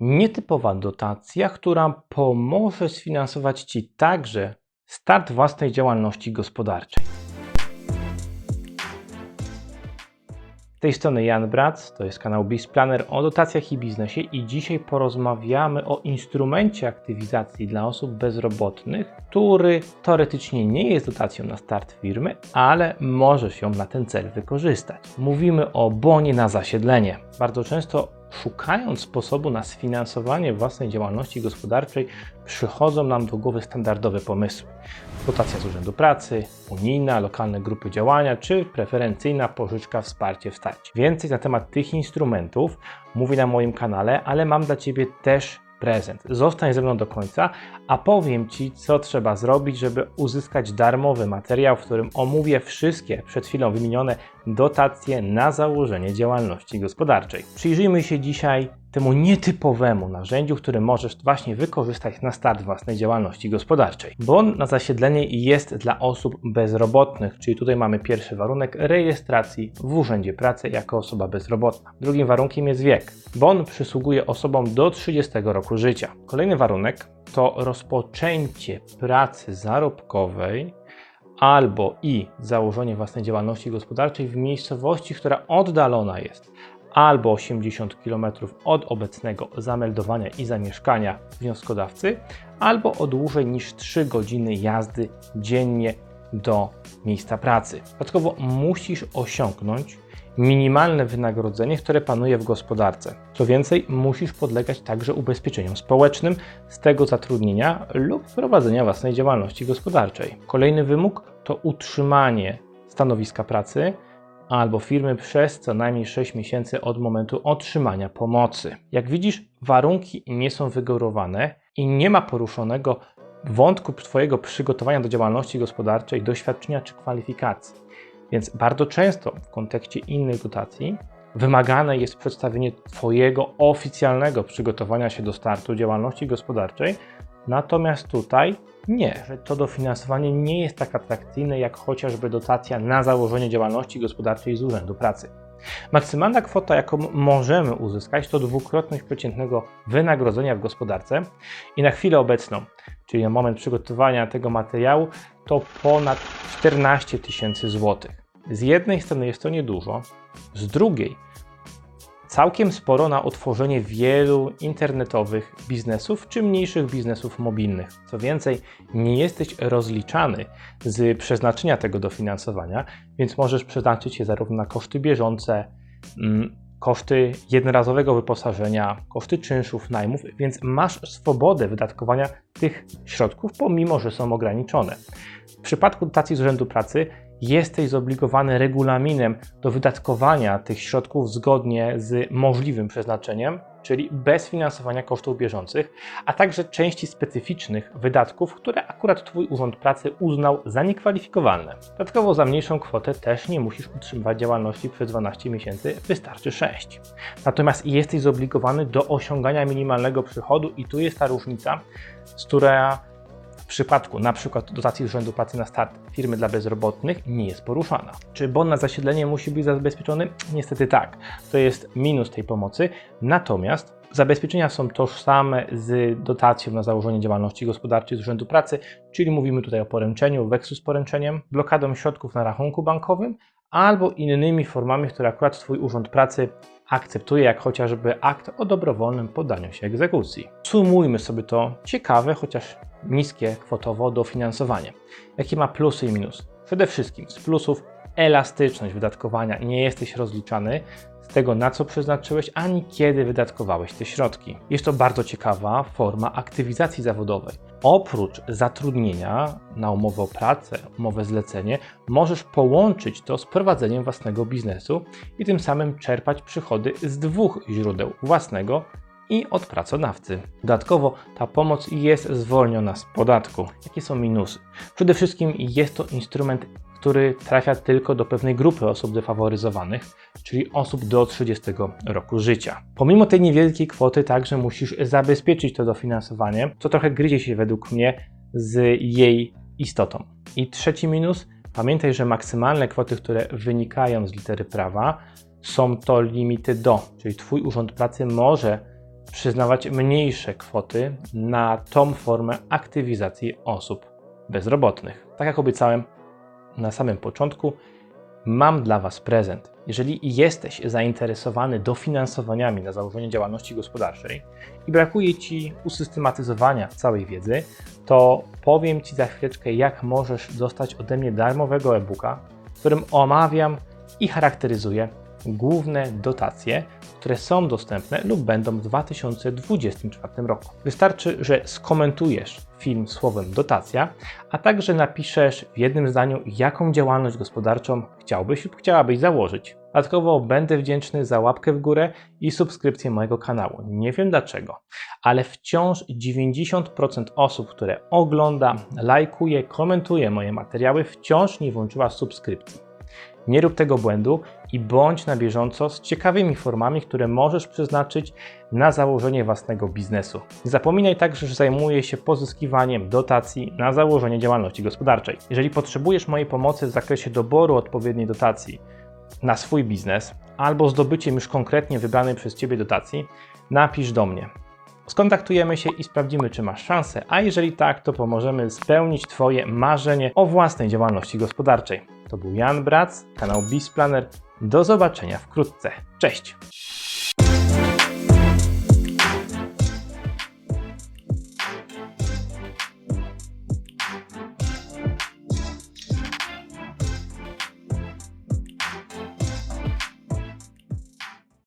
Nietypowa dotacja, która pomoże sfinansować Ci także start własnej działalności gospodarczej. Z tej strony Jan Brac, to jest kanał BizPlanner o dotacjach i biznesie i dzisiaj porozmawiamy o instrumencie aktywizacji dla osób bezrobotnych, który teoretycznie nie jest dotacją na start firmy, ale możesz ją na ten cel wykorzystać. Mówimy o bonie na zasiedlenie. Bardzo często szukając sposobu na sfinansowanie własnej działalności gospodarczej, przychodzą nam do głowy standardowe pomysły. Dotacja z Urzędu Pracy, unijna, lokalne grupy działania czy preferencyjna pożyczka wsparcie w starcie. Więcej na temat tych instrumentów mówię na moim kanale, ale mam dla Ciebie też prezent. Zostań ze mną do końca, a powiem Ci, co trzeba zrobić, żeby uzyskać darmowy materiał, w którym omówię wszystkie przed chwilą wymienione dotacje na założenie działalności gospodarczej. Przyjrzyjmy się dzisiaj temu nietypowemu narzędziu, który możesz właśnie wykorzystać na start własnej działalności gospodarczej. Bon na zasiedlenie jest dla osób bezrobotnych, czyli tutaj mamy pierwszy warunek rejestracji w Urzędzie Pracy jako osoba bezrobotna. Drugim warunkiem jest wiek. Bon przysługuje osobom do 30 roku życia. Kolejny warunek to rozpoczęcie pracy zarobkowej albo i założenie własnej działalności gospodarczej w miejscowości, która oddalona jest albo 80 km od obecnego zameldowania i zamieszkania wnioskodawcy, albo o dłużej niż 3 godziny jazdy dziennie do miejsca pracy. Dodatkowo musisz osiągnąć minimalne wynagrodzenie, które panuje w gospodarce. Co więcej, musisz podlegać także ubezpieczeniom społecznym z tego zatrudnienia lub prowadzenia własnej działalności gospodarczej. Kolejny wymóg to utrzymanie stanowiska pracy albo firmy przez co najmniej 6 miesięcy od momentu otrzymania pomocy. Jak widzisz, warunki nie są wygórowane i nie ma poruszonego wątku Twojego przygotowania do działalności gospodarczej, doświadczenia czy kwalifikacji. Więc bardzo często w kontekście innych dotacji wymagane jest przedstawienie Twojego oficjalnego przygotowania się do startu działalności gospodarczej, natomiast tutaj nie, że to dofinansowanie nie jest tak atrakcyjne jak chociażby dotacja na założenie działalności gospodarczej z Urzędu Pracy. Maksymalna kwota, jaką możemy uzyskać, to dwukrotność przeciętnego wynagrodzenia w gospodarce i na chwilę obecną, czyli na moment przygotowania tego materiału, to ponad 14 tysięcy złotych. Z jednej strony jest to niedużo, z drugiej całkiem sporo na otworzenie wielu internetowych biznesów czy mniejszych biznesów mobilnych. Co więcej, nie jesteś rozliczany z przeznaczenia tego dofinansowania, więc możesz przeznaczyć je zarówno na koszty bieżące, mm, koszty jednorazowego wyposażenia, koszty czynszów, najmów, więc masz swobodę wydatkowania tych środków, pomimo że są ograniczone. W przypadku dotacji z Urzędu Pracy jesteś zobligowany regulaminem do wydatkowania tych środków zgodnie z możliwym przeznaczeniem, czyli bez finansowania kosztów bieżących, a także części specyficznych wydatków, które akurat Twój Urząd Pracy uznał za niekwalifikowalne. Dodatkowo za mniejszą kwotę też nie musisz utrzymywać działalności przez 12 miesięcy, wystarczy 6. Natomiast jesteś zobligowany do osiągania minimalnego przychodu i tu jest ta różnica, z która w przypadku przykład dotacji Urzędu Pracy na start firmy dla bezrobotnych nie jest poruszana. Czy bon na zasiedlenie musi być zabezpieczony? Niestety tak. To jest minus tej pomocy. Natomiast zabezpieczenia są tożsame z dotacją na założenie działalności gospodarczej z Urzędu Pracy, czyli mówimy tutaj o poręczeniu, weksu z poręczeniem, blokadą środków na rachunku bankowym albo innymi formami, które akurat Twój Urząd Pracy akceptuje, jak chociażby akt o dobrowolnym poddaniu się egzekucji. Sumujmy sobie to ciekawe, chociaż niskie kwotowo dofinansowanie. Jakie ma plusy i minusy? Przede wszystkim z plusów elastyczność wydatkowania. Nie jesteś rozliczany z tego, na co przeznaczyłeś, ani kiedy wydatkowałeś te środki. Jest to bardzo ciekawa forma aktywizacji zawodowej. Oprócz zatrudnienia na umowę o pracę, umowę zlecenie, możesz połączyć to z prowadzeniem własnego biznesu i tym samym czerpać przychody z dwóch źródeł własnego i od pracodawcy. Dodatkowo ta pomoc jest zwolniona z podatku. Jakie są minusy? Przede wszystkim jest to instrument, który trafia tylko do pewnej grupy osób defaworyzowanych, czyli osób do 30 roku życia. Pomimo tej niewielkiej kwoty także musisz zabezpieczyć to dofinansowanie, co trochę gryzie się według mnie z jej istotą. I trzeci minus, pamiętaj, że maksymalne kwoty, które wynikają z litery prawa, są to limity do, czyli Twój Urząd Pracy może przyznawać mniejsze kwoty na tą formę aktywizacji osób bezrobotnych. Tak jak obiecałem na samym początku, mam dla Was prezent. Jeżeli jesteś zainteresowany dofinansowaniami na założenie działalności gospodarczej i brakuje Ci usystematyzowania całej wiedzy, to powiem Ci za chwileczkę, jak możesz dostać ode mnie darmowego e-booka, w którym omawiam i charakteryzuję główne dotacje, które są dostępne lub będą w 2024 roku. Wystarczy, że skomentujesz film słowem dotacja, a także napiszesz w jednym zdaniu, jaką działalność gospodarczą chciałbyś lub chciałabyś założyć. Dodatkowo będę wdzięczny za łapkę w górę i subskrypcję mojego kanału. Nie wiem dlaczego, ale wciąż 90% osób, które ogląda, lajkuje, komentuje moje materiały, wciąż nie włączyła subskrypcji. Nie rób tego błędu i bądź na bieżąco z ciekawymi formami, które możesz przeznaczyć na założenie własnego biznesu. Nie zapominaj także, że zajmuję się pozyskiwaniem dotacji na założenie działalności gospodarczej. Jeżeli potrzebujesz mojej pomocy w zakresie doboru odpowiedniej dotacji na swój biznes albo zdobyciem już konkretnie wybranej przez Ciebie dotacji, napisz do mnie. Skontaktujemy się i sprawdzimy, czy masz szansę, a jeżeli tak, to pomożemy spełnić Twoje marzenie o własnej działalności gospodarczej. To był Jan Brac, kanał BizPlanner. Do zobaczenia wkrótce. Cześć!